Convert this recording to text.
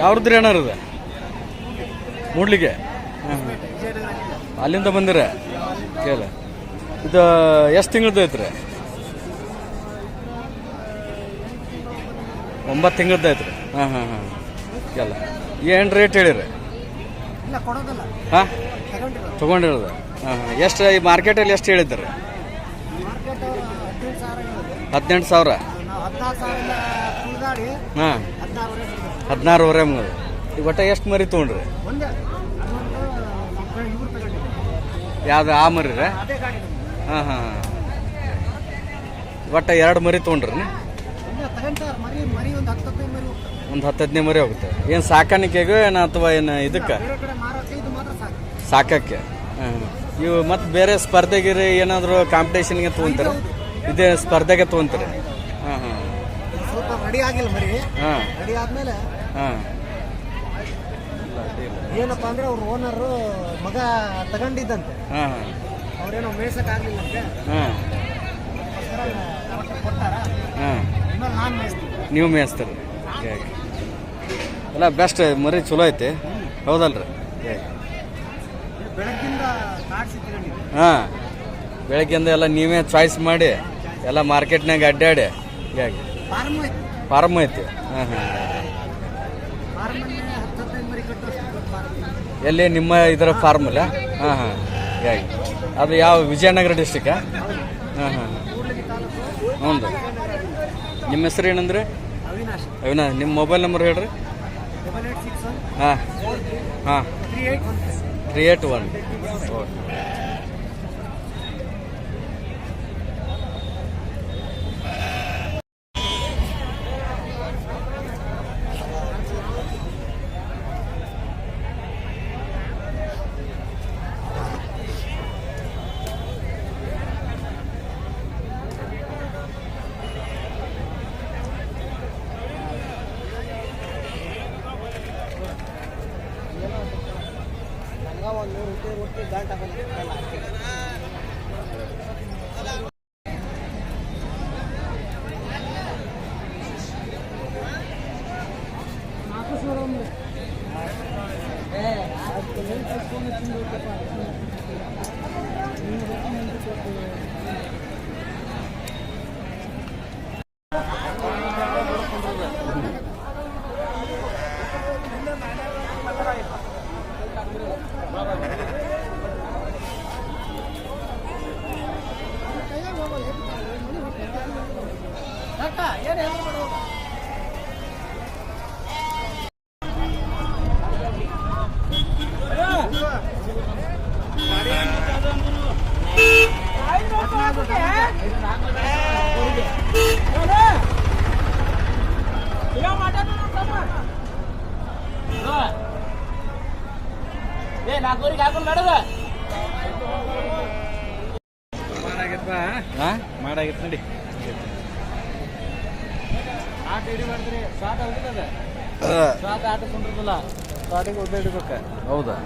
ಯಾವ್ದ್ರಿ ಅಣ್ಣ ಇದು? ಮೂಡ್ಲಿಗೆ? ಅಲ್ಲಿಂದ ಬಂದಿರ? ಕೇಳ ಇದು ಎಷ್ಟು ತಿಂಗಳದ್ದು ಐತ್ರಿ? ಒಂಬತ್ತು ತಿಂಗಳದ್ದು ಐತ್ರಿ. ಹಾಂ ಹಾಂ ಹಾಂ. ಎಲ್ಲ ಏನು ರೇಟ್ ಹೇಳಿರಿ? ಹಾಂ? ತಗೊಂಡಿರೋದು. ಹಾಂ ಹಾಂ. ಎಷ್ಟು ಈ ಮಾರ್ಕೆಟಲ್ಲಿ ಎಷ್ಟು ಹೇಳಿದ್ರಿ. ಹದಿನೆಂಟು ಸಾವಿರ. ಹಾಂ. ಹದಿನಾರುವರೆ ಈಗ ಒಟ್ಟು ಎಷ್ಟು ಮರಿ ತೊಗೊಂಡ್ರಿ? ಯಾವುದು ಆ ಮರಿ ರೀ. ಹಾಂ ಹಾಂ ಒಟ್ಟು ಎರಡು ಮರಿ ತೊಗೊಂಡ್ರಿ ಒಂದೇ ಹತ್ತು ಹದಿನೈದು ಮರಿ ಹೋಗುತ್ತೆ. ಏನು ಸಾಕಾಣಿಕೆಗೂ ಏನು ಅಥವಾ ಏನು ಇದಕ್ಕೆ? ಸಾಕಕ್ಕೆ. ಹಾಂ ಇವು ಮತ್ತು ಬೇರೆ ಸ್ಪರ್ಧೆಗಿರಿ ಏನಾದರೂ ಕಾಂಪಿಟೇಷನ್ಗೆ ತೊಗೊಂತಾರೆ? ಇದೇ ಸ್ಪರ್ಧೆಗೆ ತೊಗೊಂತಾರೆ? ರೆಡಿ ಆಗಿಲ್ಲ ಮರಿ. ಹಾಂ. ರೆಡಿ ಆದ್ಮೇಲೆ ಹಾಂ. ಏನಪ್ಪಾ ಅಂದ್ರೆ ಅವ್ರ ಓನರ್ ಮಗ ತಗೊಂಡಿದ್ದಂತೆ. ಹಾಂ. ಅವ್ರೇನೋ ಮೇಯ್ಸಕ್ ಆಗ್ಲಿಲ್ಲ ನಾನು ಮೇಯಿಸ್ತೀನಿ. ನೀವು ಮೇಯಿಸ್ತಾರೆ. ಎಲ್ಲ ಬೆಸ್ಟ್ ಮರಿ ಚಲೋ ಐತಿ. ಹೌದಲ್ರಿ? ಹಾ. ಬೆಳಗ್ಗಿಂದ ಎಲ್ಲ ನೀವೇ ಚಾಯ್ಸ್ ಮಾಡಿ ಎಲ್ಲ ಮಾರ್ಕೆಟ್ನಾಗ ಅಡ್ಡಾಡಿ. ಹೀಗಾಗಿ ಫಾರ್ಮ್ ಐತಿ. ಹಾಂ ಹಾಂ. ಎಲ್ಲಿ ನಿಮ್ಮ ಇದರ ಫಾರ್ಮ್ ಅಲ್ಲ? ಹಾಂ ಹಾಂ. ಅದು ಯಾವ ವಿಜಯನಗರ ಡಿಸ್ಟಿಕ್ಕಾ ಹಾಂ ಹಾಂ. ಹ್ಞೂ ರೀ. ನಿಮ್ಮ ಹೆಸರು ಏನಂದ್ರೆ? ಅವಿನಾಶ್. ಅವಿನಾ ನಿಮ್ಮ ಮೊಬೈಲ್ ನಂಬರ್ ಹೇಳ್ರಿ. ಹಾಂ. ಹಾಂ. Three eight one. ತ್ರೀ ಒಂದು ನೂರು ರೂಪಾಯಿ ರೊಟ್ಟಿ ಗಂಟೆ ಹಾಂ ಮಾಡಾಗಿತ್ತು ನೋಡಿ ಆಟ ಹಿಡಿ ಮಾಡಿದ್ರಿ ಹಾ ಹೋಗಿಲ್ಲ ಸ್ವಾದ ಹೌದಾ?